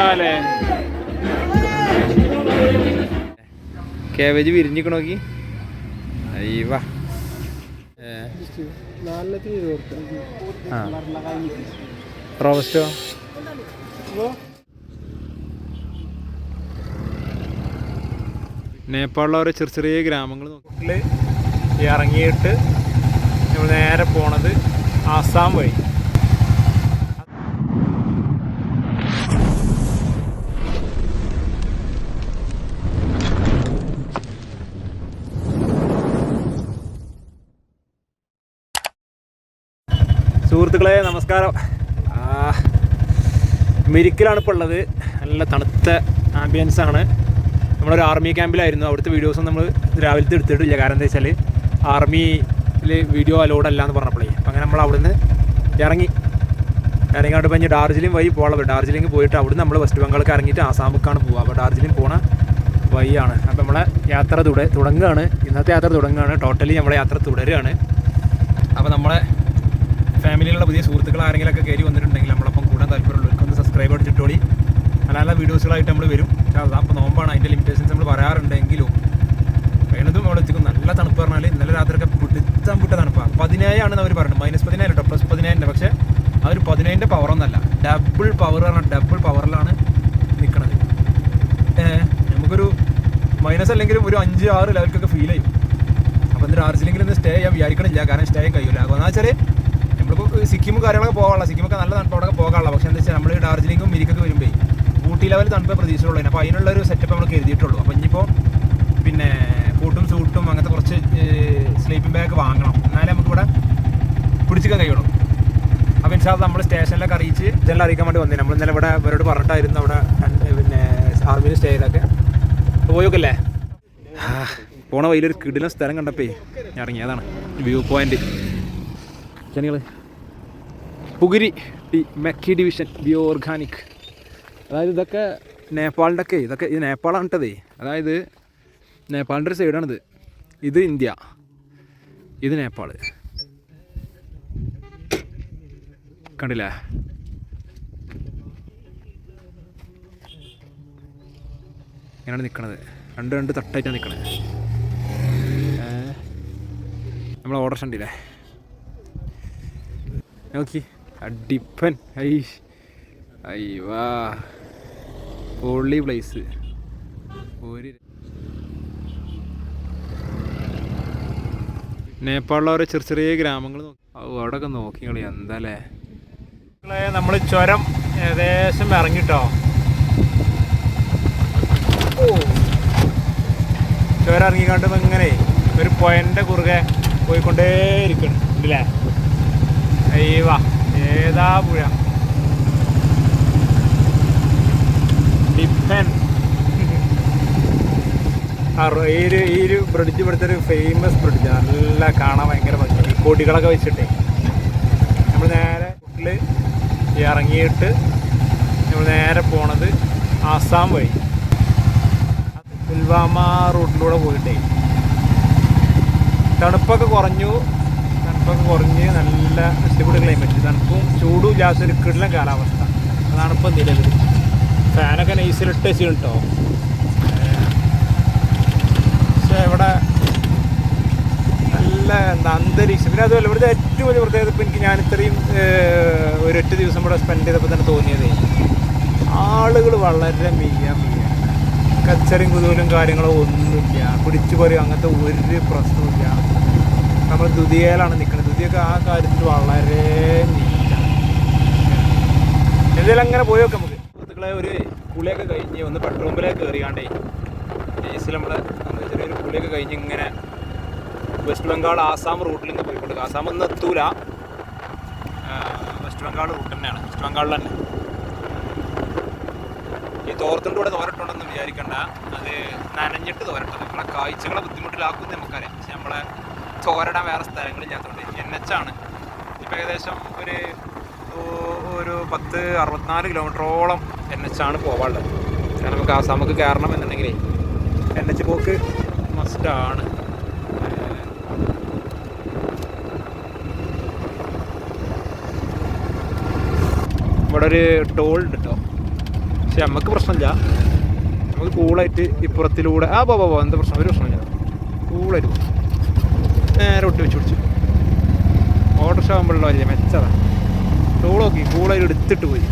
എന്താലേ കേബേജ് വിരിഞ്ഞിക്കണോ നോക്കി? അയ്യവാ. റോബസ്റ്റോ നേപ്പാളിലെ ഓരോ ചെറിയ ചെറിയ ഗ്രാമങ്ങൾ നോക്കി. ഇറങ്ങിയിട്ട് നമ്മൾ നേരെ പോണത് ആസാം വഴി സുഹൃത്തുക്കളെ നമസ്കാരം. മിരിക്കിലാണ് ഇപ്പോൾ ഉള്ളത്. നല്ല തണുത്ത ആംബിയൻസ് ആണ്. നമ്മളൊരു ആർമി ക്യാമ്പിലായിരുന്നു അവിടുത്തെ വീഡിയോസും നമ്മൾ രാവിലത്തെ എടുത്തിട്ടില്ല. കാരണം എന്താ വെച്ചാൽ ആർമിയിൽ വീഡിയോ അലോഡ് അല്ല എന്ന് പറഞ്ഞപ്പോഴേ അപ്പം അങ്ങനെ നമ്മൾ അവിടുന്ന് ഇറങ്ങി. ഇറങ്ങിയിട്ട് ഇപ്പം ഇനി ഡാർജിലിംഗ് വഴി പോകാനുള്ളത് ഡാർജിലിംഗ് പോയിട്ട് അവിടുന്ന് നമ്മൾ വെസ്റ്റ് ബംഗാളൊക്കെ ഇറങ്ങിയിട്ട് ആസാമുക്കാണ് പോവുക. അപ്പോൾ ഡാർജിലിംഗ് പോണ വഴിയാണ്. അപ്പോൾ നമ്മളെ യാത്ര തുട തുടങ്ങുകയാണ് ഇന്നത്തെ യാത്ര തുടങ്ങുകയാണ് ടോട്ടലി നമ്മളെ യാത്ര തുടരുകയാണ് അപ്പോൾ നമ്മളെ ഫാമിലിയിലുള്ള പുതിയ സുഹൃത്തുക്കൾ ആരെങ്കിലും ഒക്കെ കയറി വന്നിട്ടുണ്ടെങ്കിൽ നമ്മളപ്പം കൂടാൻ താല്പര്യമുള്ളവർക്ക് ഒന്ന് സബ്സ്ക്രൈബ് അടിച്ചിട്ടോടി. നല്ല നല്ല വീഡിയോസുകളായിട്ട് നമ്മൾ വരും. അപ്പോൾ നോമ്പാണ്. അതിന്റെ ലിമിറ്റേഷൻസ് നമ്മൾ പറയാറുണ്ടെങ്കിലും വേണതും അവിടെ എത്തിക്കും നല്ല തണുപ്പ് പറഞ്ഞാൽ ഇന്നലെ രാത്രിയൊക്കെ പിടുത്തം വിട്ട തണുപ്പാണ് പതിനായാണെന്ന് അവർ പറയുന്നത് മൈനസ് പതിനായിരം കേട്ടോ പ്ലസ് പതിനായിരം പക്ഷേ ആ ഒരു പതിനേഴിന്റെ പവറൊന്നല്ല ഡബിൾ പവർ പറഞ്ഞാൽ ഡബിൾ പവറിലാണ് നിൽക്കുന്നത് നമുക്കൊരു മൈനസ് അല്ലെങ്കിലും ഒരു അഞ്ച് ആറ് ലെവൽക്കൊക്കെ ഫീൽ ചെയ്യും. അപ്പോൾ എന്തൊരു ഡാർജിലിംഗിൽ നിന്ന് സ്റ്റേ ചെയ്യാൻ വിചാരിക്കണില്ല. കാരണം സ്റ്റേ കഴിയില്ല അപ്പോൾ എന്ന് വെച്ചാൽ നമ്മളിപ്പോൾ സിക്കിമും കാര്യങ്ങളൊക്കെ പോകാനുള്ള സിക്കിമൊക്കെ നല്ല തണുപ്പോടൊക്കെ പോകാനുള്ള. പക്ഷേ എന്താ വെച്ചാൽ നമ്മൾ ഡാർജിലിംഗും മിരിക്കൊക്കെ വരുമ്പോൾ ഊട്ടി ലെവൽ തണുപ്പ് പ്രതീക്ഷയുള്ളൂ അപ്പോൾ അതിനുള്ള ഒരു സെറ്റപ്പ് നമ്മൾ കരുതിയിട്ടുള്ളൂ. അപ്പോൾ ഇനിയിപ്പോൾ പിന്നെ കൂട്ടും സൂട്ടും അങ്ങനത്തെ കുറച്ച് സ്ലീപ്പിംഗ് ബാഗ് വാങ്ങണം. എന്നാലേ നമുക്കിവിടെ പിടിച്ചിക്കാൻ കഴിയുള്ളൂ. അപ്പോൾ ഇൻഷാ നമ്മൾ സ്റ്റേഷനിലൊക്കെ അറിയിച്ച് ഇതെല്ലാം അറിയിക്കാൻ വേണ്ടി വന്നേ നമ്മൾ ഇന്നലെ ഇവിടെ ഇവരോട് പറഞ്ഞിട്ടായിരുന്നു അവിടെ പിന്നെ ആർമിയിൽ സ്റ്റേ ചെയ്തൊക്കെ പോയൊക്കെ പോണ വഴിയിലൊരു കിടിലം സ്ഥലം കണ്ടപ്പേ ഞാൻ ഇറങ്ങിയതാണ്. വ്യൂ പോയിന്റ് ചനികൾ പുകിരി ടി മെക്കി ഡിവിഷൻ ബിയോ ഓർഗാനിക്. അതായത് ഇതൊക്കെ നേപ്പാളിന്റെ ഒക്കെ ഇതൊക്കെ ഇത് നേപ്പാളാണ് കേട്ടതേ അതായത് നേപ്പാളിന്റെ ഒരു സൈഡാണിത്. ഇത് ഇന്ത്യ. ഇത് നേപ്പാൾ കണ്ടില്ല? ഇങ്ങനെയാണ് നിൽക്കണത് രണ്ട് രണ്ട് തട്ടായിട്ടാണ് നിൽക്കണത് നമ്മൾ ഓർഡർ ഉണ്ടല്ലേ നോക്കി. അടിപ്പൻ. ഐ അയ്യവാ പൊള്ളി പ്ലേസ് ഒരു നേപ്പാളിലെ ഓരോ ചെറിയ ചെറിയ ഗ്രാമങ്ങൾ അവിടെ ഒക്കെ നോക്കി കളി എന്താല്ലേ? നമ്മൾ ചുരം ഏകദേശം ഇറങ്ങിട്ടോ? ചുരം ഇറങ്ങിക്കാണ്ട് ഇങ്ങനെ ഒരു പൊയന്റെ കുറുകെ പോയിക്കൊണ്ടേ ഇരിക്കണം അയ്യവാ ഏതാ പുഴ ഡിപ്പൻ ആ ബ്രിഡ്ജ് ഇവിടുത്തെ ഒരു ഫേമസ് ബ്രിഡ്ജ് നല്ല കാണാൻ ഭയങ്കര ഭംഗി കൊടികളൊക്കെ വെച്ചിട്ടേ. നമ്മൾ നേരെ റൂട്ടിൽ ഇറങ്ങിയിട്ട് നമ്മൾ നേരെ പോണത് ആസാം വഴി. പുൽവാമ റൂട്ടിലൂടെ പോയിട്ടേ. തണുപ്പൊക്കെ കുറഞ്ഞു. തണുപ്പൊക്കെ കുറഞ്ഞ് നല്ല ഇഷ്ടപ്പെട്ട ക്ലൈമറ്റ് തണുപ്പും ചൂടും ഗ്യാസ് കിടലൻ കാലാവസ്ഥ. അതാണ് ഇപ്പം നിലവിൽ ഫാനൊക്കെ നൈസിലിട്ട് വെച്ചിട്ടുണ്ട് കേട്ടോ പക്ഷേ ഇവിടെ നല്ല എന്താ അന്തരീക്ഷം. പിന്നെ അതുപോലെ ഇവിടുത്തെ ഏറ്റവും വലിയ പ്രത്യേകത ഇപ്പം എനിക്ക് ഞാൻ ഇത്രയും ഒരു ഒരൊറ്റ ദിവസം ഇവിടെ സ്പെൻഡ് ചെയ്തപ്പോൾ തന്നെ തോന്നിയതേ. ആളുകൾ വളരെ മിയ മിയ കച്ചറയും കുതൂലും കാര്യങ്ങളോ ഒന്നുമില്ല. പിടിച്ചു പറയും അങ്ങനത്തെ ഒരു പ്രശ്നവുമില്ല. നമ്മൾ ദുതിയയിലാണ് നിൽക്കുന്നത് ദുതിയൊക്കെ ആ കാര്യത്തിൽ വളരെ എന്തായാലും അങ്ങനെ പോയി നോക്കാം നമുക്ക്. സുഹൃത്തുക്കളെ ഒരു കുളിയൊക്കെ കഴിഞ്ഞ് ഒന്ന് പെട്രോമ്പിലേക്ക് കയറിയാണ്ടേ കേസിൽ നമ്മൾ ചെറിയൊരു കുളിയൊക്കെ കഴിഞ്ഞ് ഇങ്ങനെ വെസ്റ്റ് ബംഗാൾ ആസാം റൂട്ടിൽ നിന്ന് പോയിക്കൊണ്ട് ആസാം ഒന്നും എത്തൂല. വെസ്റ്റ് ബംഗാൾ റൂട്ട് തന്നെയാണ്. വെസ്റ്റ് ബംഗാളിൽ തന്നെ. ഈ തോർത്തിന്റെ കൂടെ തോരട്ടുണ്ടെന്ന് വിചാരിക്കണ്ട. അത് നനഞ്ഞിട്ട് തോരട്ടെ നമ്മളെ കാഴ്ചകളെ ബുദ്ധിമുട്ടിലാക്കും നമുക്കറിയാം. പക്ഷെ നമ്മളെ തോരടാൻ വേറെ സ്ഥലങ്ങളില്ലാത്തതുകൊണ്ട് എൻ എച്ച് ആണ് ഇപ്പം ഏകദേശം ഒരു ഒരു പത്ത് അറുപത്തിനാല് കിലോമീറ്ററോളം എൻ എച്ച് ആണ് പോവാനുള്ളത്. കാരണം നമുക്ക് ആസാമക്ക് കയറണം എന്നുണ്ടെങ്കിൽ എൻ എച്ച് പോക്ക് മസ്റ്റാണ് ഇവിടെ ഒരു ടോൾ ഉണ്ട് കേട്ടോ പക്ഷെ നമുക്ക് പ്രശ്നമില്ല. നമുക്ക് കൂളായിട്ട് ഇപ്പുറത്തിലൂടെ ആ പോ പോ പോ, എന്താ പ്രശ്നം? ഒരു പ്രശ്നമില്ല. കൂളായിട്ട് നേരെ ഒട്ടി വെച്ച് പിടിച്ചു. ഓട്ടോറിക്ഷ ആകുമ്പോഴുള്ള വലിയ മെച്ചതാണ്. ടൂൾ നോക്കി കൂളയിൽ എടുത്തിട്ട് പോയി.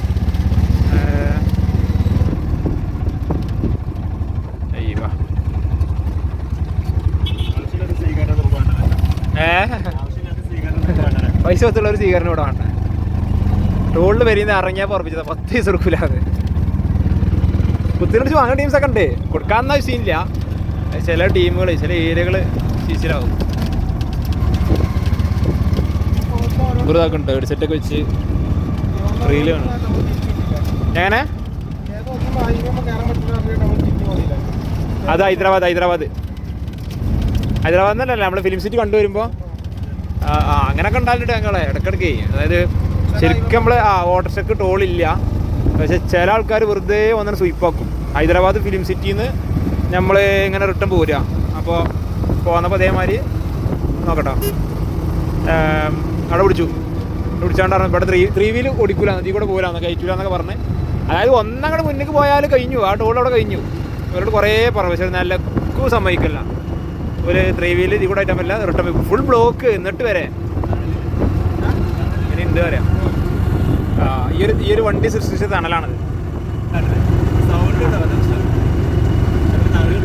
പൈസ കൊടുത്തുള്ള ഒരു സ്വീകരണം ഇവിടെ വേണ്ട. ടോളിൽ വരുന്ന ഇറങ്ങിയാൽ പറപ്പിച്ചത്. പത്ത് പൈസ കൊടുക്കൂലാതെ കുത്തിനടിച്ച് വാങ്ങുന്ന ടീംസൊക്കെ ഉണ്ട്. കൊടുക്കാന്ന സീനില്ല ചില ടീമുകൾ ചില ഏരിയകൾ ശീശിലാവും ഇതാക്കുന്നുണ്ട് ഹെഡ്സെറ്റൊക്കെ വെച്ച് റീൽ കാണും. എങ്ങനെ? അത് ഹൈദരാബാദ് ഹൈദരാബാദ്. ഹൈദരാബാദ് എന്നല്ല നമ്മൾ ഫിലിം സിറ്റി കണ്ടുവരുമ്പോൾ അങ്ങനെയൊക്കെ ഉണ്ടാവില്ല ഞങ്ങളെ ഇടക്കിടക്ക് അതായത് ശരിക്കും നമ്മൾ ആ ഓട്ടോറിക്ഷക്ക് ടോളില്ല പക്ഷെ ചില ആൾക്കാർ വെറുതെ ഒന്നിനെ സ്വീപ്പാക്കും ഹൈദരാബാദ് ഫിലിം സിറ്റിയിൽ നിന്ന് നമ്മൾ ഇങ്ങനെ റിട്ടേൺ പോരുക അപ്പോൾ പോന്നപ്പോൾ അതേമാതിരി നോക്കട്ടോ. അവിടെ പിടിച്ചു പിടിച്ചാണ്ട് പറഞ്ഞു ഇവിടെ ത്രീ ത്രീ വീൽ ഓടിക്കൂല നദി കൂടെ പോരാന്ന് കയറ്റൂല എന്നൊക്കെ പറഞ്ഞ്. അതായത് ഒന്നങ്ങടെ മുന്നിലേക്ക് പോയാൽ കഴിഞ്ഞു. ആ ടോൾ അവിടെ കഴിഞ്ഞു. ഇവരോട് കുറേ പറഞ്ഞു. പക്ഷേ നല്ല സമ്മതിക്കില്ല. ഒരു ത്രീ വീൽ ഇതിൽ കൂടെ ഐറ്റം പറ്റില്ല റിട്ടേൺ ഫുൾ ബ്ലോക്ക് എന്നിട്ട് വരെ. ഇനി എന്ത് ആ, ഈ ഒരു ഈ ഒരു വണ്ടി സൃഷ്ടിച്ച തണലാണത്.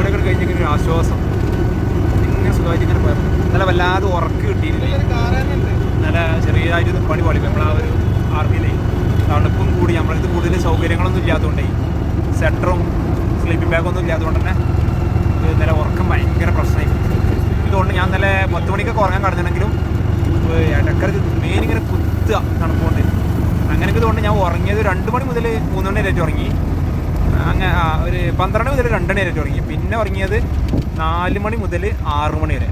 ഇവിടെ കഴിഞ്ഞ ഒരു ആശ്വാസം. ഇങ്ങനെ സുഖമായിട്ട് ഇങ്ങനെ പോയപ്പോൾ നല്ല വല്ലാതെ ഉറക്ക് കിട്ടിയില്ല നല്ല ചെറിയതായിട്ട് പണി പാടി നമ്മൾ ആ ഒരു ആർമിയിലെ. തണുപ്പും കൂടി നമ്മളിത് കൂടുതൽ സൗകര്യങ്ങളൊന്നും ഇല്ലാത്തതുകൊണ്ടേ സെറ്ററും സ്ലീപ്പിംഗ് ബാഗൊന്നും ഇല്ലാത്തതുകൊണ്ട് തന്നെ ഇന്നലെ ഉറക്കം ഭയങ്കര പ്രശ്നമായി. ഇതുകൊണ്ട് ഞാൻ ഇന്നലെ പത്ത് മണിക്കൊക്കെ ഉറങ്ങാൻ കടന്നിട്ടുണ്ടെങ്കിലും ഇടക്കരക്ക് മെയിൻ ഇങ്ങനെ കുത്തുക തണുപ്പുകൊണ്ട് അങ്ങനെയൊക്കെ ഇതുകൊണ്ട് ഞാൻ ഉറങ്ങിയത് രണ്ട് മണി മുതൽ മൂന്ന് മണി വരെ ഉറങ്ങി. അങ്ങനെ ഒരു പന്ത്രണ്ട് മുതൽ രണ്ട് മണി വരെ ഉറങ്ങി. പിന്നെ ഉറങ്ങിയത് നാല് മണി മുതൽ ആറ് മണി വരെ.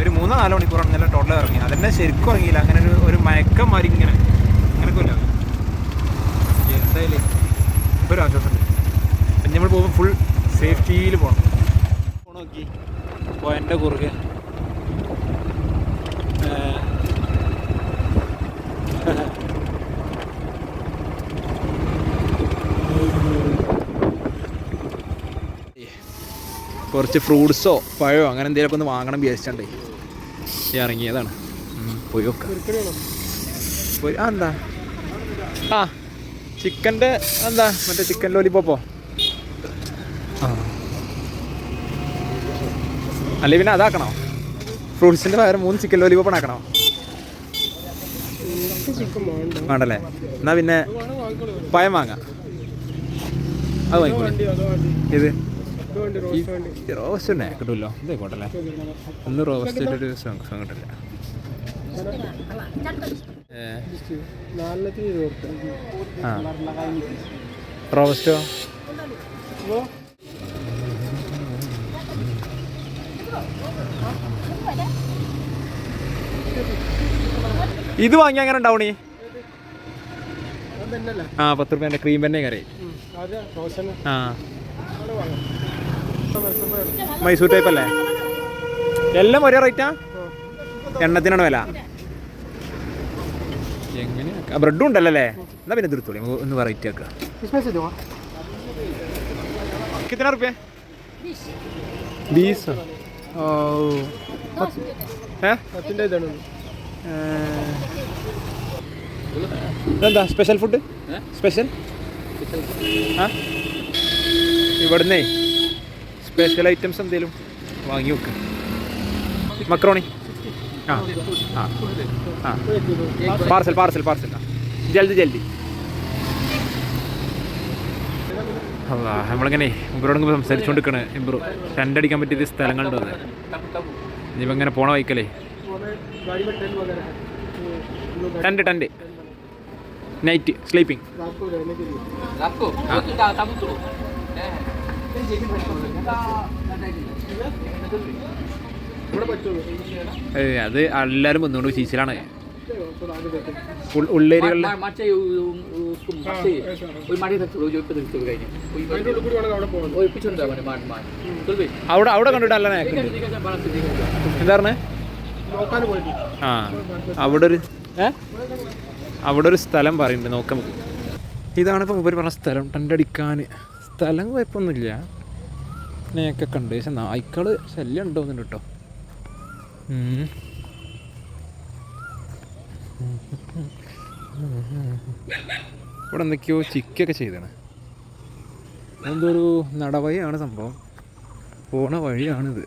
ഒരു മൂന്നോ നാലോ മണിക്കൂറാണ് നല്ല ടോട്ടൽ ഇറങ്ങി അതന്നെ ശരിക്കും ഇറങ്ങിയില്ല അങ്ങനെ ഒരു ഒരു മയക്കം മാറി ഇങ്ങനെ അങ്ങനെയൊക്കെ ഇല്ല. എന്തായാലും ഇപ്പോൾ ഒരു നമ്മൾ പോകുമ്പോൾ ഫുൾ സേഫ്റ്റിയിൽ പോകണം ഫോൺ നോക്കി. പോയന്റെ കുറുകെ. കുറച്ച് ഫ്രൂട്ട്സോ പഴമോ അങ്ങനെ എന്തെങ്കിലുമൊക്കെ ഒന്ന് വാങ്ങണം വിചാരിച്ചിട്ടുണ്ടേ. ഇറങ്ങിയതാണ്. ഉം, പോയി നോക്കാം. പോയി ആ എന്താ? ആ ചിക്കന്റെ എന്താ? മറ്റേ ചിക്കൻ ലോലിപ്പോപ്പോ ആ. അല്ലെ പിന്നെ അതാക്കണോ? ഫ്രൂട്ട്സിന്റെ പകരം മൂന്ന് ചിക്കൻ ലോലിപ്പോണോ ആക്കണോ വേണ്ടല്ലേ? എന്നാ പിന്നെ പയം വാങ്ങാം. അത് വാങ്ങിക്കോ ഇത്? റോസ്റ്റ് തന്നെ കിട്ടുമല്ലോ ഇത് ആയിക്കോട്ടല്ലേ ഒന്ന് റോസ്റ്റ് ഒരു സംഘം കിട്ടില്ല. ആ. റോസ്റ്റോ? ഇത് വാങ്ങി അങ്ങനെ ഉണ്ടാവണി? ആ പത്ത് റുപ്യ ക്രീം തന്നെ കറി. ആ. മൈസൂർ ടൈപ്പ് അല്ലേ? എല്ലാം ഒരേ റേറ്റാ എണ്ണത്തിനാണ് വില. എങ്ങനെയാ? ബ്രെഡും ഉണ്ടല്ലേ എന്നാ പിന്നെ തീർത്തോളി. ഒന്ന് വെറൈറ്റി ആക്കുക എന്താ സ്പെഷ്യൽ ഫുഡ് സ്പെഷ്യൽ ഇവിടുന്നേ. സ്പെഷ്യൽ ഐറ്റംസ് എന്തെങ്കിലും വാങ്ങി വെക്ക്. മക്രോണി ആ ആ പാർസൽ പാർസൽ പാർസൽ ജൽദി ജൽദി. അല്ല നമ്മളിങ്ങനെ ഇമ്പ്രോട് സംസാരിച്ചുകൊണ്ടിരിക്കണ് ഇമ്പ്രോ രണ്ടടിക്കാൻ പറ്റിയ സ്ഥലങ്ങളുണ്ട് അത്. ഇനിയിപ്പോൾ ഇങ്ങനെ പോണ വൈക്കലേ ടെന്റ് ടെന്റ് നൈറ്റ് സ്ലീപ്പിംഗ് അത് എല്ലാവരും വന്നുകൊണ്ട് ചീച്ചിലാണ് ഉള്ളേരികളിൽ അവിടെ അവിടെ കണ്ടിട്ട് അല്ല എന്താണ് ആ അവിടെ ഒരു അവിടെ ഒരു സ്ഥലം പറയുന്നുണ്ട് നോക്കാം ഇതാണ് ഇപ്പോൾ ഇവർ പറഞ്ഞ സ്ഥലം ടണ്ടടിക്കാൻ സ്ഥലം കുഴപ്പമൊന്നുമില്ല ഞാനൊക്കെ കണ്ട്. പക്ഷെ നായ്ക്കൾ ശല്യം ഉണ്ടോന്നുണ്ട് കേട്ടോ. ഇവിടെ എന്തൊക്കെയോ ചിക്കൊക്കെ ചെയ്താണ്. ഒരു നടവഴിയാണ് സംഭവം. പോണ വഴിയാണിത്.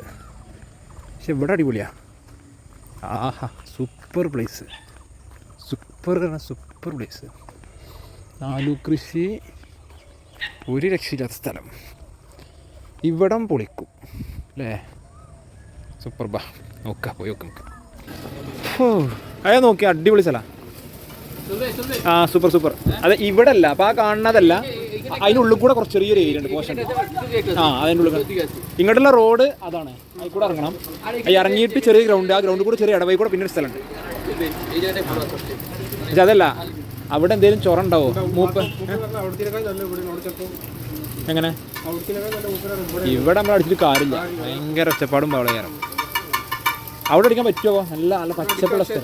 പക്ഷെ ഇവിടെ അടിപൊളിയാ. ആഹാ super place. Super super place. Aloo കൃഷി ഒരു രക്ഷയില്ലാത്ത സ്ഥലം. ഇവിടം പൊളിക്കും. അല്ലേ? സൂപ്പർ ബാ. നോക്കാം പോയി നോക്കാം ഓ അയാ നോക്കി അടിപൊളി സ്ഥല. ആ സൂപ്പർ സൂപ്പർ. അതെ ഇവിടെ അല്ല അപ്പൊ ആ കാണുന്നതല്ല. അതിനുള്ളിൽ കൂടെ കുറച്ച് ചെറിയൊരു ഏരിയ ഉണ്ട്. പോഷൻ ആ അതിന്റെ ഉള്ളിൽ ഇങ്ങോട്ടുള്ള റോഡ് അതാണ്. അതിൽ കൂടെ ഇറങ്ങണം. അത് ഇറങ്ങിയിട്ട് ചെറിയ ഗ്രൗണ്ട് ആ. ഗ്രൗണ്ടിൽ കൂടെ ചെറിയ ഇടവായി കൂടെ പിന്നെ ഒരു സ്ഥലമുണ്ട്. അതല്ല. അവിടെ എന്തേലും ചൊറ ഉണ്ടാവോ മൂപ്പ് അവിടെ എങ്ങനെ? ഇവിടെ നമ്മൾ അടിച്ചിട്ട് കാര്യമില്ല. ഭയങ്കര ഒച്ചപ്പാടും പവളയാറും അവിടെ അടിക്കാൻ പറ്റുമോ നല്ല നല്ല പച്ചപ്പുള്ള സ്ഥലം.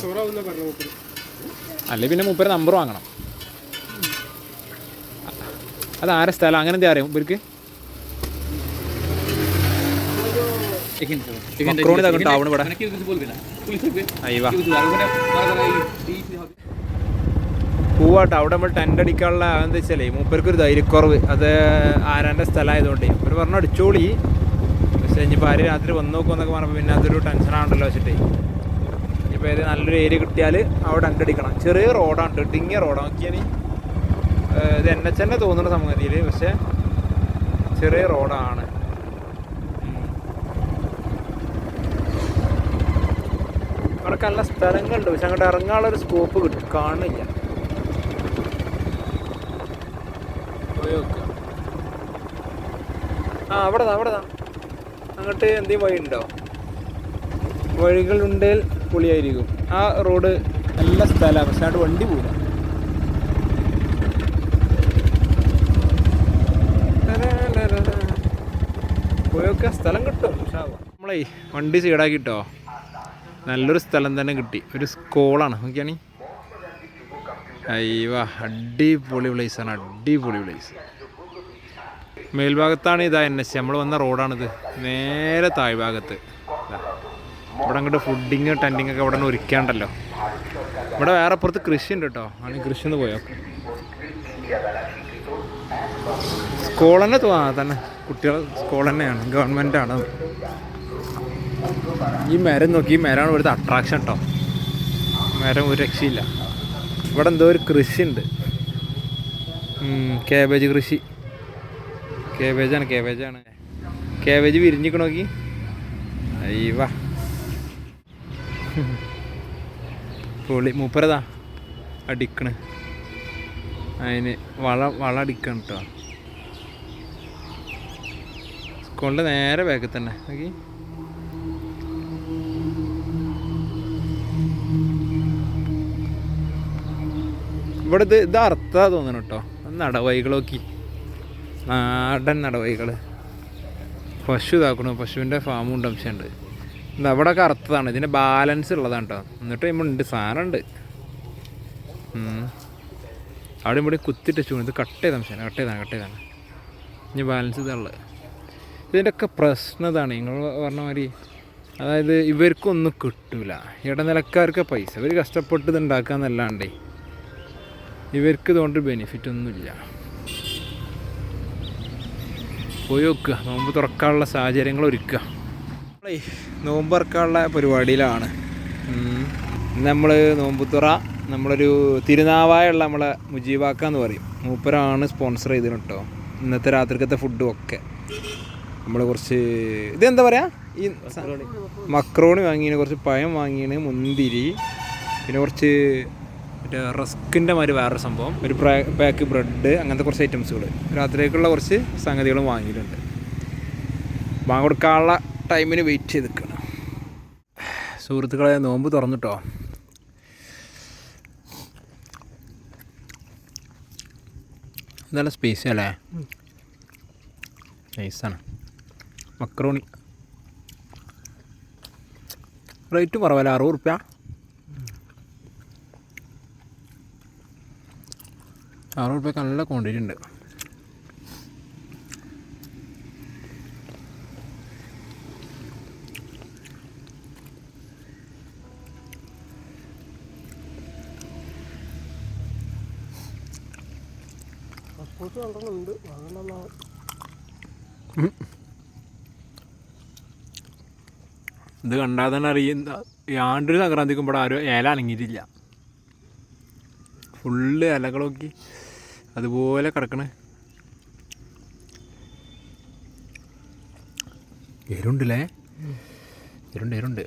അല്ലെ പിന്നെ മുപ്പര നമ്പർ വാങ്ങണം. അത് ആരെ സ്ഥലം? അങ്ങനെ എന്താ അറിയാം ഇവർക്ക്? മക്രോണി തകണ്ട ഇവിടെ അയ്യവാ പോവാട്ടോ. അവിടെ നമ്മൾ ടെന്റ് അടിക്കാനുള്ള എന്താ വെച്ചാലേ മൂപ്പർക്ക് ഒരു ധൈര്യക്കുറവ്. അത് ആരാന്റെ സ്ഥലമായതുകൊണ്ട്. അവർ പറഞ്ഞു അടിച്ചോളി. പക്ഷേ ഇനിയിപ്പോൾ ആര് രാത്രി വന്നു നോക്കുമെന്നൊക്കെ പറഞ്ഞപ്പോൾ പിന്നെ അതൊരു ടെൻഷനാണല്ലോ വെച്ചിട്ടേ. ഇനിയിപ്പോൾ ഏത് നല്ലൊരു ഏരിയ കിട്ടിയാൽ അവിടെ ടെന്റ് അടിക്കണം. ചെറിയ റോഡാണ് ഡിങ്ങിയ റോഡാണ്. നോക്കിയാൽ ഇത് എൻ എച്ച് തന്നെ തോന്നുന്ന സംഗതിയിൽ പക്ഷേ ചെറിയ റോഡാണ്. അവിടെ നല്ല സ്ഥലങ്ങളുണ്ട്. പക്ഷെ അങ്ങോട്ട് ഇറങ്ങാനുള്ള ഒരു സ്കോപ്പ് കിട്ടും. കാണില്ല പോയി നോക്കാം. ആ അവിടെ അവിടെ അങ്ങോട്ട് എന്തെങ്കിലും വഴി ഉണ്ടോ വഴികളുണ്ടേൽ പുളിയായിരിക്കും. ആ റോഡ് നല്ല സ്ഥലമാണ്. പക്ഷെ അവിടെ വണ്ടി പോകില്ല പോയൊക്കെ സ്ഥലം കിട്ടും നമ്മളെ വണ്ടി സൈഡാക്കിട്ടോ? നല്ലൊരു സ്ഥലം തന്നെ കിട്ടി. ഒരു സ്കൂളാണ്. നോക്കിയാണി? അയ്യോ അടിപൊളി പ്ലേസാണ് അടിപൊളി പ്ലേസ് മേൽഭാഗത്താണ് ഇതാ എൻ എസ് നമ്മൾ വന്ന റോഡാണിത്. നേരെ താഴ്ഭാഗത്ത്. ഇവിടെ അങ്ങോട്ട് ഫുഡിങ് ടെന്റിങ് ഒക്കെ ഇവിടെ ഒരുക്കാണ്ടല്ലോ ഇവിടെ വേറെ പുറത്ത് കൃഷി ഉണ്ട് കേട്ടോ. ആണ് കൃഷി ഒന്ന് പോയോ? സ്കൂൾ തന്നെ തോന്നാ തന്നെ. കുട്ടികൾ സ്കൂൾ തന്നെയാണ്. ഗവൺമെന്റ് ആണ്. ഈ മരം നോക്കി ഈ മരമാണ് ഒരു അട്രാക്ഷൻ കേട്ടോ മരം ഒരു രക്ഷയില്ല. ഇവിടെ എന്തോ ഒരു കൃഷി ഉണ്ട് കേബേജ് കൃഷി. കേബേജാണ് കേബേജാണ് കേബേജ് വിരിഞ്ഞിക്കണോ നോക്കി അയ്യവാ. പൊളി മൂപ്പരതാ? അടിക്കണ്. അതിന് വള വള അടിക്കണം കേട്ടോ സ്കൂളിന്റെ നേരെ ബാക്കിൽ തന്നെ. നോക്കി. ഇവിടെ ഇത് ഇത് അർത്ഥ തോന്നണം കേട്ടോ നട നോക്കി നാടൻ നടവൈകൾ പശു ഇതാക്കണു. പശുവിന്റെ ഫാമും അംശമുണ്ട് ഇത് അവിടെ കറുത്തതാണ്. ഇതിന്റെ ബാലൻസ് ഉള്ളതാണ് കേട്ടോ എന്നിട്ട് ഉണ്ട്. സാധനമുണ്ട്. അവിടെ ഇവിടെ കുത്തിട്ട് ചൂണ്. ഇത് കട്ട് ചെയ്ത അംശമാണ് കട്ട് ചെയ്താണ് കട്ട് ചെയ്താണ് ഇനി ബാലൻസ് ഇതുള്ളത് ഇതിന്റെയൊക്കെ പ്രശ്നം ഇതാണ്. നിങ്ങൾ പറഞ്ഞ മാതിരി അതായത് ഇവർക്കൊന്നും കിട്ടൂല. ഇടനിലക്കാർക്ക് പൈസ. ഇവർ കഷ്ടപ്പെട്ട് ഇത് ഉണ്ടാക്കാന്നല്ലാണ്ടേ ഇവർക്ക് ഇതുകൊണ്ട് ബെനിഫിറ്റ് ഒന്നുമില്ല. പോയി വെക്കുക നോമ്പ് തുറക്കാനുള്ള സാഹചര്യങ്ങൾ ഒരുക്കുക. നമ്മളേ നോമ്പ് തുറക്കാനുള്ള പരിപാടിയിലാണ്. നമ്മൾ നോമ്പ് തുറ നമ്മളൊരു തിരുനാവായുള്ള നമ്മളെ മുജീബാക്ക എന്ന് പറയും. മൂപ്പരാണ് സ്പോൺസർ ചെയ്തത് കേട്ടോ. ഇന്നത്തെ രാത്രിക്കത്തെ ഫുഡും ഒക്കെ. നമ്മൾ കുറച്ച് ഇതെന്താ പറയുക ഈ മക്രോണി. വാങ്ങിയാണ് കുറച്ച് പഴം വാങ്ങിയാണ് മുന്തിരി പിന്നെ കുറച്ച് മറ്റേ റസ്കിന്റെ മാതിരി വേറൊരു സംഭവം. ഒരു പാക്ക് ബ്രെഡ് അങ്ങനത്തെ കുറച്ച് ഐറ്റംസുകൾ രാത്രിയേക്കുള്ള കുറച്ച് സംഗതികളും വാങ്ങിയിട്ടുണ്ട്. ബാങ്ക് കൊടുക്കാനുള്ള ടൈമിന് വെയിറ്റ് ചെയ്ത് നിൽക്കണം സുഹൃത്തുക്കളെ നോമ്പ് തുറന്നിട്ടോ? നല്ല സ്പേസ് അല്ലേ? നൈസാണ് മക്രോണി. റേറ്റ് കുറവല്ല? അറുപത് റുപ്യ? അറുപത് റുപ്യക്ക് നല്ല ക്വാണ്ടിറ്റി ഉണ്ട്. ഇത് കണ്ടാൽ തന്നെ അറിയുന്ന യാണ്ടൊരു സംക്രാന്തിക്കും ഇവിടെ ആരും ഇല അനങ്ങിയിട്ടില്ല. ഫുള്ള് ഇലകളൊക്കെ അതുപോലെ കിടക്കണേ. എരുണ്ടല്ലേ എരുണ്ട് എരുണ്ട്.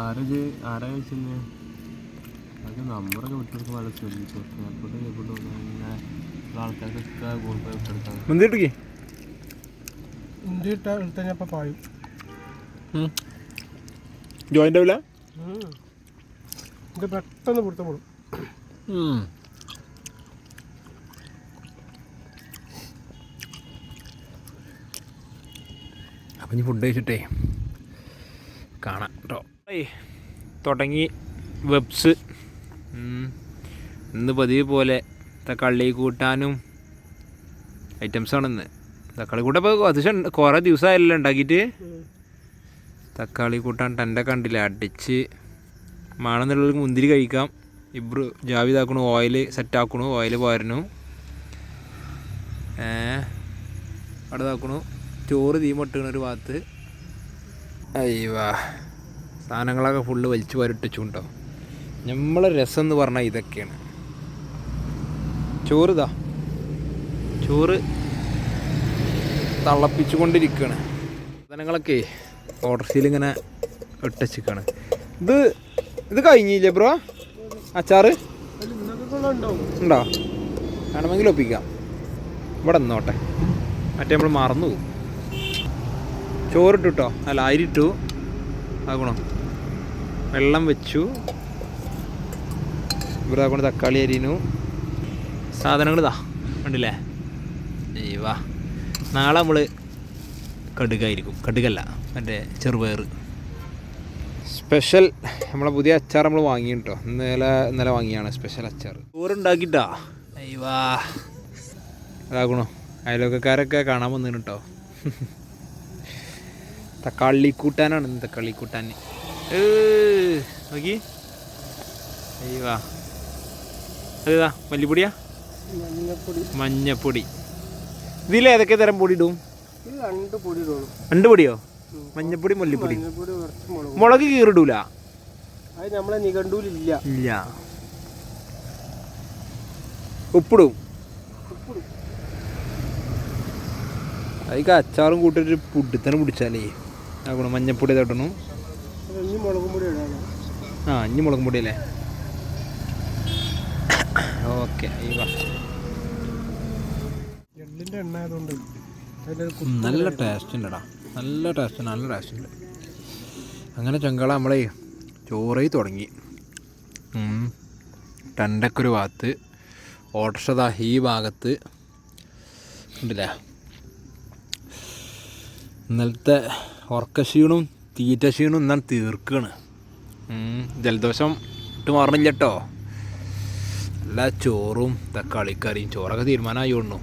ആരത് ആരാ കഴിച്ചെന്ന് അത് നമ്പറൊക്കെ ശ്രദ്ധിച്ചു. എയർപോർട്ട് എയർപോർട്ട് ഗൂഗിൾ പേ മുന്തിട്ടേ ഇട്ട പായും. ജോയിന്റ് ആവില്ല ഇത് പെട്ടെന്ന് പിടുത്തപ്പെടും അപ്പം ഇനി ഫുഡ് കഴിച്ചിട്ടേ കാണാം. തുടങ്ങി വെബ്സ്. ഇന്ന് പതിവ് പോലെ തക്കാളി കൂട്ടാനും ഐറ്റംസാണ് ഇന്ന് തക്കാളി കൂട്ടപ്പോൾ അത്യാവശ്യം കുറേ ദിവസമായല്ലോ ഉണ്ടാക്കിയിട്ട്. തക്കാളി കൂട്ടാൻ തന്റെ കണ്ടില്ല. അടിച്ച് മാണെന്നുള്ളവർക്ക് മുന്തിരി കഴിക്കാം. ഇബ്രു ജാവിതാക്കണു ഓയിൽ സെറ്റാക്കണു ഓയിൽ പോരണു അവിടെ ഇതാക്കണു. ചോറ് തീ മട്ടുകണ ഒരു ഭാഗത്ത്. അയ്യവാ. സാധനങ്ങളൊക്കെ ഫുള്ള് വലിച്ചു വരട്ടിച്ചുണ്ടോ? നമ്മളെ രസം എന്ന് പറഞ്ഞാൽ ഇതൊക്കെയാണ്. ചോറ് ഇതാ. ചോറ് തിളപ്പിച്ചുകൊണ്ടിരിക്കുകയാണ് സാധനങ്ങളൊക്കെ ഓട്ടർസിൽ ഇങ്ങനെ ഇട്ടച്ചിക്കാണ്. ഇത് ഇത് കഴിഞ്ഞില്ലേ ബ്രോ? അച്ചാറ്? ഉണ്ടോ? വേണമെങ്കിൽ ഒപ്പിക്കാം. ഇവിടെ നിന്നോട്ടെ. മറ്റേ നമ്മൾ മറന്നു പോകും ചോറിട്ടു കേട്ടോ അല്ല അരിട്ടു. ആക്കണോ വെള്ളം വെച്ചു. ഇവിടെ കൊണ്ട് തക്കാളി അരിയുന്നു. സാധനങ്ങൾ ഇതാ ഉണ്ടല്ലേ വാ. നാളെ നമ്മൾ കടുകായിരിക്കും. കടുകല്ല മറ്റേ ചെറുപയർ. സ്പെഷ്യൽ നമ്മളെ പുതിയ അച്ചാർ നമ്മൾ വാങ്ങി കേട്ടോ ഇന്നലെ ഇന്നലെ വാങ്ങിയാണ് സ്പെഷ്യൽ അച്ചാർ. ചോറുണ്ടാക്കിട്ടാ? അയ്യവാ അതാകണോ അയലോക്കാരൊക്കെ കാണാൻ വന്നിട്ടോ തക്കാളി കൂട്ടാനാണ് തക്കാളി കൂട്ടാൻ. നോക്കി. അയ്യവാ. അതേതാ? മല്ലിപ്പൊടിയാ? മഞ്ഞപ്പൊടി. ഇതിൽ ഏതൊക്കെ തരം പൊടി ഇടും രണ്ട് പൊടിയോ? മഞ്ഞപ്പൊടി മല്ലിപ്പൊടി. മുളക്. കീറിടൂല? നമ്മളെ നിഘണ്ടൂലില്ല ഇല്ല. ഉപ്പിടും. അതിക്ക് അച്ചാറും കൂട്ടിട്ട് പുഡിത്തന്നെ പിടിച്ചാലേ. ആക്കണം മഞ്ഞപ്പൊടി തട്ടണു ഇനി മുളകും പൊടി ആ ഇനി മുളകും പൊടി അല്ലേ? ഓക്കെ എള്ളിന്റെ എണ്ണ ആയതുകൊണ്ട് നല്ല ടേസ്റ്റ് ഉണ്ടടാ. നല്ല ടേസ്റ്റ് നല്ല ടേസ്റ്റ് ഉണ്ട്. അങ്ങനെ ചെങ്കള നമ്മളെ ചോറയി തുടങ്ങി. ടണ്ടക്കൊരു ഭാഗത്ത് ഓട്ടർഷത ഈ ഭാഗത്ത് ഉണ്ടല്ലേ? ഇന്നലത്തെ ഉറക്കക്ഷീണും തീറ്റ ക്ഷീണം എന്നാൽ തീർക്കാണ്. ജലദോഷം ഇട്ട് മാറണില്ല കേട്ടോ നല്ല ചോറും തക്കാളിക്കറിയും ചോറൊക്കെ തീരുമാനമായി ഉണ്ണു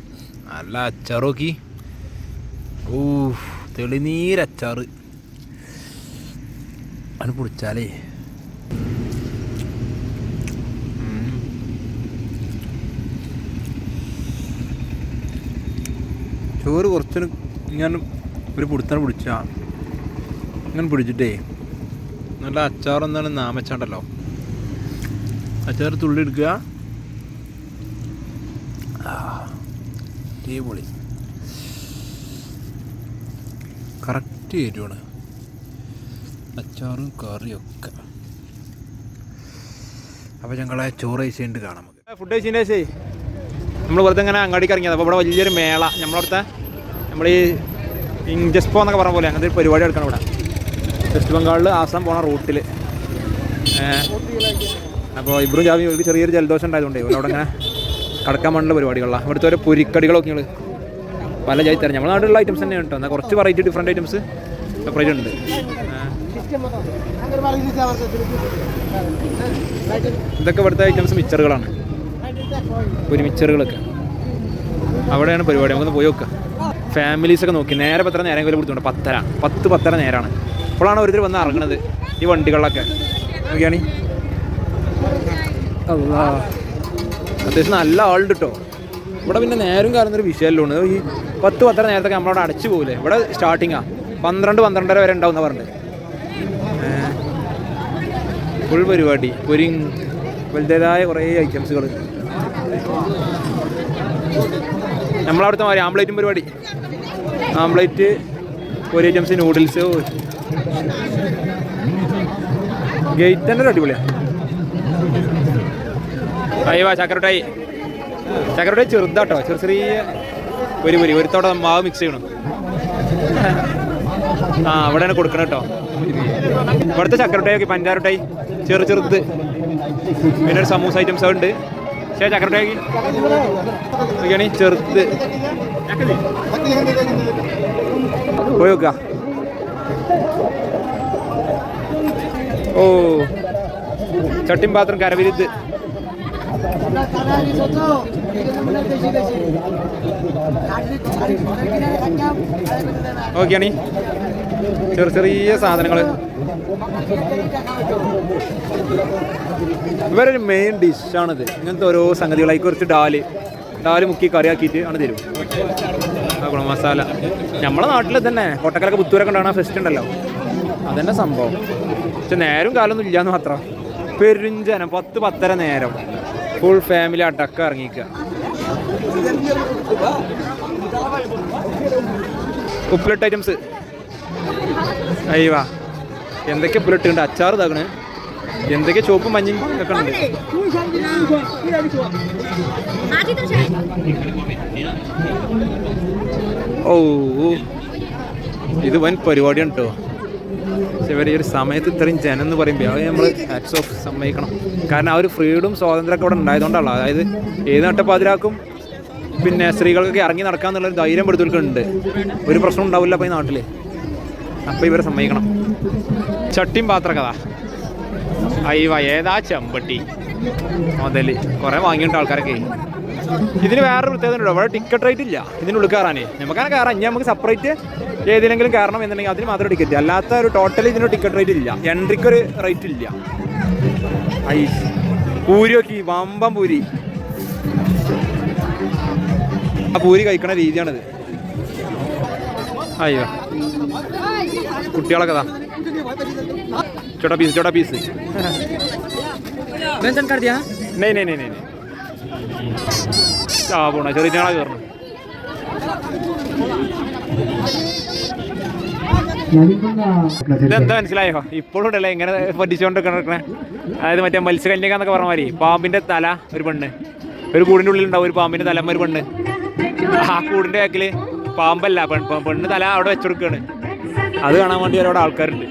നല്ല അച്ചാറൊക്കെ ഓ തെളിനീരച്ചാറ് അത് പൊടിച്ചാലേ. ചോറ് കുറച്ചൊരു ഞാൻ ഒരു പിടുത്തം പിടിച്ച. ഇങ്ങനെ പിടിച്ചിട്ടേ. നല്ല അച്ചാർ എന്താണ് നാമച്ചാണ്ടല്ലോ. അച്ചാർ തുള്ളി എടുക്കുക. അടിപൊളി. കറക്റ്റ് എരിവാണ്. അച്ചാറും കറിയൊക്കെ അപ്പോൾ ഞങ്ങളെ ചോറ് കഴിച്ചുകൊണ്ട് കാണാം നമുക്ക്. ഫുഡ് കഴിച്ചതിന്റെ ശേഷേ നമ്മൾ വെറുതെ ഇങ്ങനെ അങ്ങാടിക്ക് ഇറങ്ങിയത്. അപ്പോൾ ഇവിടെ വലിയൊരു മേള. നമ്മളവിടുത്തെ നമ്മൾ ഈ ഇഞ്ചസ്പോ എന്നൊക്കെ പറഞ്ഞ പോലെ അങ്ങനത്തെ ഒരു പരിപാടി എടുക്കണം ഇവിടെ. വെസ്റ്റ് ബംഗാളിൽ ആസാം പോണ റൂട്ടിൽ അപ്പോൾ ഇബ്രും ജാമി ഒരു ചെറിയൊരു ജലദോഷം ഉണ്ടായതുകൊണ്ട് അവിടെ അങ്ങനെ കടക്കാൻ വേണ്ട പരിപാടികളാണ് ഇവിടുത്തെ ഓരോ പൊരിക്കടികളൊക്കെ നിങ്ങൾ പല ജാതി തരാം. നമ്മുടെ നാട്ടിലുള്ള ഐറ്റംസ് തന്നെ കേട്ടോ എന്നാൽ കുറച്ച് വെറൈറ്റി ഡിഫറെന്റ് ഐറ്റംസ് സെപ്പറേറ്റ് ഉണ്ട് ഇതൊക്കെ ഇവിടുത്തെ ഐറ്റംസ് മിച്ചറുകളാണ് ഒരു മിച്ചറുകളൊക്കെ അവിടെയാണ് പരിപാടി. നമുക്കൊന്ന് പോയി നോക്കുക ഫാമിലീസൊക്കെ നോക്കി. നേരെ പത്ര നേരം കയ്യിൽ കൊടുത്തുണ്ട് പത്തര. പത്ത് പത്തര നേരമാണ് ഇപ്പോഴാണ് ഒരുത്തർ വന്ന് ഇറങ്ങുന്നത് ഈ വണ്ടികളിലൊക്കെ. നോക്കിയാണ്. അത്യാവശ്യം നല്ല ആളുണ്ട് കേട്ടോ ഇവിടെ പിന്നെ നേരം കാലം ഒരു വിഷയമല്ലോ ഈ പത്ത് പത്തര നേരത്തൊക്കെ നമ്മളവിടെ അടച്ചു പോകില്ലേ ഇവിടെ സ്റ്റാർട്ടിങ്ങാ പന്ത്രണ്ട് പന്ത്രണ്ടര വരെ ഉണ്ടാവും എന്നാ പറഞ്ഞത്. ഫുൾ പരിപാടി. ഒരു വലുതേതായ കുറേ ഐറ്റംസുകൾ നമ്മളവിടുത്തെ മാറി ആംപ്ലേറ്റും പരിപാടി. ആംപ്ലേറ്റ് ഒരു ഐറ്റംസ് നൂഡിൽസ് ഗേറ്റ് തന്നെ ഒരു അടിപൊളിയാണ് അയ്യോ ചക്കരട്ടായി. ചക്കരട്ടായി ചെറുതാട്ടോ. ചെറു ചെറിയ ഒരു പൊരി ഒരുത്തോടെ മാവ് മിക്സ് ചെയ്യണം. ആ അവിടെയാണ് കൊടുക്കണം കേട്ടോ. ഇവിടുത്തെ ചക്കരട്ടായി ഒക്കെ പഞ്ചാരട്ടായി. ചെറു ചെറുത്. പിന്നെ ഒരു സമൂസ ഐറ്റംസ് ഉണ്ട്. പക്ഷേ ചക്കരട്ടായി നോക്കിയാണ് ചെറുത്. പോയി നോക്കുക. ഓ ചട്ടിം പാത്രം കരവിരുത്. നോക്കിയാണി ചെറിയ ചെറിയ സാധനങ്ങൾ ഇവരൊരു മെയിൻ ഡിഷാണിത് ഇങ്ങനത്തെ ഓരോ സംഗതികളായി കുറച്ച് ഡാൽ. ഡാൽ മുക്കി കറിയാക്കിയിട്ട് ആണ് തരും. ഗുണമസാല നമ്മളെ നാട്ടിൽ തന്നെ കോട്ടക്കലൊക്കെ പുത്തൂരൊക്കെ ഉണ്ടാകുന്ന ഫെസ്റ്റ് ഉണ്ടല്ലോ. അതന്നെ സംഭവം. പക്ഷെ നേരം കാലൊന്നും ഇല്ലാന്ന് മാത്രം. പെരുഞ്ചനം പത്ത് പത്തര നേരം. ഫുൾ ഫാമിലി അടക്കം ഇറങ്ങിക്കുക. ഉപ്പിലിട്ട് ഐറ്റംസ് അയ്യവാ. എന്തൊക്കെ ഉപ്പിലിട്ടുണ്ട് അച്ചാർ ഇതാക്കണ്. എന്തൊക്കെ ചോപ്പും മഞ്ഞും ഒക്കെ ഉണ്ട്. ഓ ഇത് വൻ പരിപാടിയാണ് കേട്ടോ പക്ഷെ ഇവർ ഒരു സമയത്ത് ഇത്രയും ജനം എന്ന് പറയുമ്പോൾ അത് നമ്മൾ ഹാറ്റ്സ് ഓഫ് സമ്മതിക്കണം. കാരണം ആ ഒരു ഫ്രീഡും സ്വാതന്ത്ര്യമൊക്കെ ഇവിടെ ഉണ്ടായതുകൊണ്ടാണ് അതായത് ഏത് നട്ടപ്പാതിരാക്കും പിന്നെ സ്ത്രീകൾക്കൊക്കെ ഇറങ്ങി നടക്കാന്നുള്ളൊരു ധൈര്യം പെടുത്തുണ്ട് ഒരു പ്രശ്നം ഉണ്ടാവില്ല അപ്പോൾ ഈ നാട്ടിൽ അപ്പോൾ ഇവരെ സമ്മതിക്കണം. ചട്ടിയും പാത്ര കഥ അയ്യോ ഏതാ ചെമ്പട്ടി. മുതൽ. കുറേ വാങ്ങിയിട്ടുണ്ട് ആൾക്കാരൊക്കെ. ഇതിന് വേറെ പ്രത്യേകത ഉണ്ടോ ഇവിടെ ടിക്കറ്റ് റേറ്റ് ഇല്ല ഇതിനുള്ളിൽ കയറാനേ നമുക്കങ്ങനെ കയറാം ഇനി നമുക്ക് സെപ്പറേറ്റ് ഏതിലെങ്കിലും കയറണം എന്നുണ്ടെങ്കിൽ അതിന് മാത്രം ടിക്കറ്റ് അല്ലാത്ത ഒരു ടോട്ടൽ ഇതിന് ടിക്കറ്റ് റേറ്റ് ഇല്ല എൻട്രിക്ക് ഒരു റേറ്റ് ഇല്ല ഐ പൂരി നോക്കി വമ്പം പൂരി ആ പൂരി കഴിക്കണ രീതിയാണിത് അയ്യോ കുട്ടികളൊക്കെ ഇതാ छोटा पीस छोटा पीस मेंशन कर दिया नहीं नहीं नहीं नहीं नहीं ആ ചെറിയ ചാള കയറണം ഇതെന്താ മനസ്സിലായോ? ഇപ്പോഴും ഉണ്ടല്ലേ ഇങ്ങനെ പറ്റിച്ചുകൊണ്ടൊക്കെ കിടക്കണേ അതായത് മറ്റേ മത്സ്യകന്യക എന്നൊക്കെ പറഞ്ഞ മാതിരി പാമ്പിന്റെ തല ഒരു പെണ്ണ്. ഒരു കൂടിന്റെ ഉള്ളിൽ ഉണ്ടാവും ഒരു പാമ്പിന്റെ തലമ്മ ഒരു പെണ്ണ്. ആ കൂടിന്റെ ബാക്കിൽ പാമ്പല്ല പെണ്ണ് തല അവിടെ വെച്ചെടുക്കാണ് അത് കാണാൻ വേണ്ടി അവിടെ ആൾക്കാരുണ്ട്.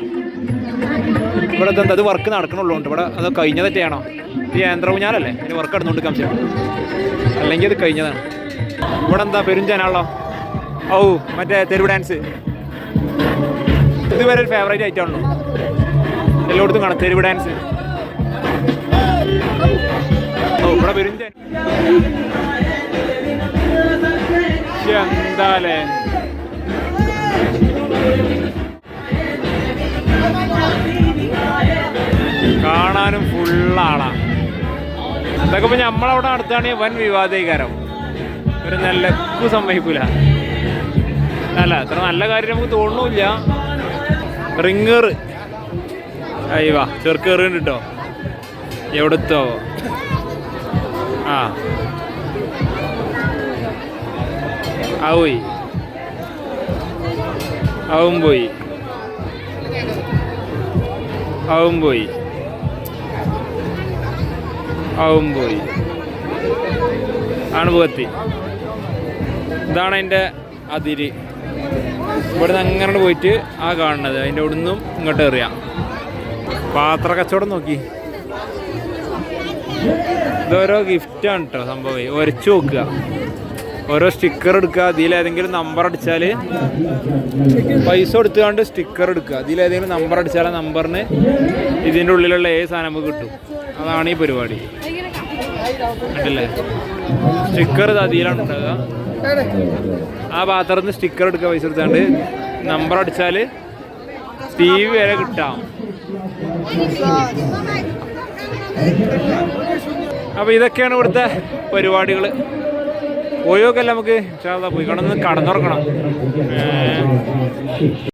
ഇവിടെ എന്താ അത് വർക്ക് നടക്കണുള്ളൂ. ഇവിടെ അത് കഴിഞ്ഞ തെറ്റാണോ ഈ യന്ത്ര ഊഞ്ഞാലല്ലേ അതിന് വർക്ക് നടന്നുകൊണ്ട് കാണിച്ചു അല്ലെങ്കിൽ അത് കഴിഞ്ഞതാണ്. ഇവിടെ എന്താ പെരുഞ്ചാനാണല്ലോ ഓ മറ്റേ തെരുവ് ഡാൻസ് ഇതുവരെ ഒരു ഫേവറേറ്റ് ഐറ്റം ആണല്ലോ എല്ലായിടത്തും കാണാം തെരുവ് ഡാൻസ് ഓ ഇവിടെ പെരുഞ്ചാൻ കാണാനും ഫുള്ളാളാ ഇതൊക്കെ ഇപ്പൊ നമ്മളവിടെ നടത്തുകയാണെങ്കിൽ വൻ വിവാദീകാരം ഒരു നല്ല ഉപ്പ് സമ്മതിക്കൂല. അല്ല അത്ര നല്ല കാര്യം നമുക്ക് തോന്നുന്നില്ല. റിങ്ങർ അയ്യവാ ചെറുക്കേറുണ്ട് കേട്ടോ. എവിടുത്തോ? ആ. ആവോയി. ആവും പോയി. ആവും പോയി. അവൻ പോയി. ആണ് പുകത്തി. ഇതാണ് അതിന്റെ അതിരി. ഇവിടെ നിന്ന് അങ്ങനെ പോയിട്ട് ആ കാണുന്നത്. അതിന്റെ അവിടെ നിന്നും ഇങ്ങോട്ട് എറിയാം പാത്ര കച്ചവടം നോക്കി. ഇതോരോ ഗിഫ്റ്റാണ് കേട്ടോ സംഭവം. ഒരച്ചു നോക്കുക. ഓരോ സ്റ്റിക്കർ എടുക്കുക. അതിലേതെങ്കിലും നമ്പർ അടിച്ചാൽ പൈസ കൊടുത്തുകൊണ്ട് സ്റ്റിക്കർ എടുക്കുക. അതിലേതെങ്കിലും നമ്പർ അടിച്ചാൽ ആ നമ്പറിന് ഇതിന്റെ ഉള്ളിലുള്ള ഏത് സാധനം നമുക്ക് കിട്ടും. അതാണ് ഈ പരിപാടി. കണ്ടില്ലേ? സ്റ്റിക്കർ അതിലാണ് ഉണ്ടാകുക ആ പാത്രത്തിൽ നിന്ന് സ്റ്റിക്കർ എടുക്കുക പൈസ എടുത്താണ്ട് നമ്പർ അടിച്ചാൽ ടി വി വരെ കിട്ടാം. അപ്പോൾ ഇതൊക്കെയാണ് ഇവിടുത്തെ പരിപാടികൾ പോയൊക്കെ നമുക്ക് പോയി കടന്ന് കടന്നുറക്കണം.